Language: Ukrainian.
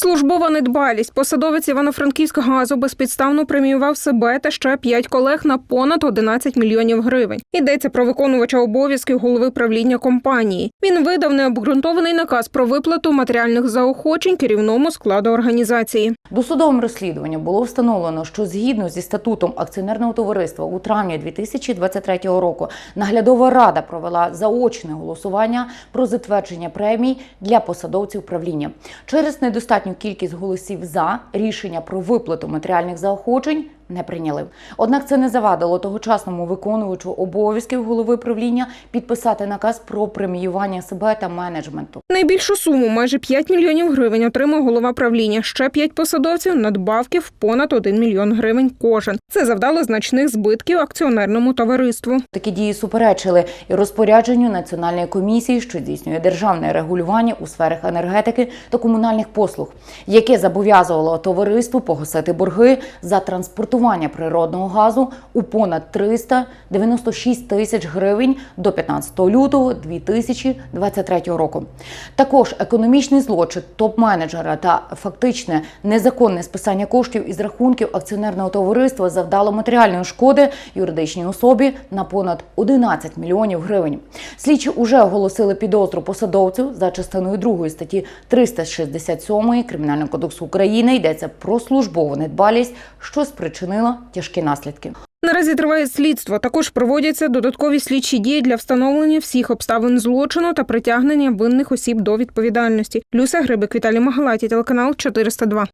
Службова недбалість. Посадовець Івано-Франківського газу безпідставно преміював себе та ще п'ять колег на понад 11 мільйонів гривень. Йдеться про виконувача обов'язків голови правління компанії. Він видав необґрунтований наказ про виплату матеріальних заохочень керівному складу організації. Досудовим розслідуванням було встановлено, що згідно зі статутом акціонерного товариства у травні 2023 року наглядова рада провела заочне голосування про затвердження премій для посадовців правління. Через недостатню кількість голосів за рішення про виплату матеріальних заохочень не прийняли. Однак це не завадило тогочасному виконувачу обов'язків голови правління підписати наказ про преміювання себе та менеджменту. Найбільшу суму майже 5 мільйонів гривень отримав голова правління. Ще п'ять посадовців надбавки в понад 1 мільйон гривень кожен. Це завдало значних збитків акціонерному товариству. Такі дії суперечили і розпорядженню Національної комісії, що здійснює державне регулювання у сферах енергетики та комунальних послуг, яке зобов'язувало товариству погасити борги за транспортування природного газу у понад 396 тисяч гривень до 15 лютого 2023 року. Також економічний злочин топ-менеджера та фактичне незаконне списання коштів із рахунків акціонерного товариства завдало матеріальної шкоди юридичній особі на понад 11 мільйонів гривень. Слідчі уже оголосили підозру посадовцю за частиною 2 статті 367 Кримінального кодексу України. Йдеться про службову недбалість, що спричинило тяжкі наслідки. Наразі триває слідство. Також проводяться додаткові слідчі дії для встановлення всіх обставин злочину та притягнення винних осіб до відповідальності. Люся Грибик, Віталій Магалаті, телеканал 402.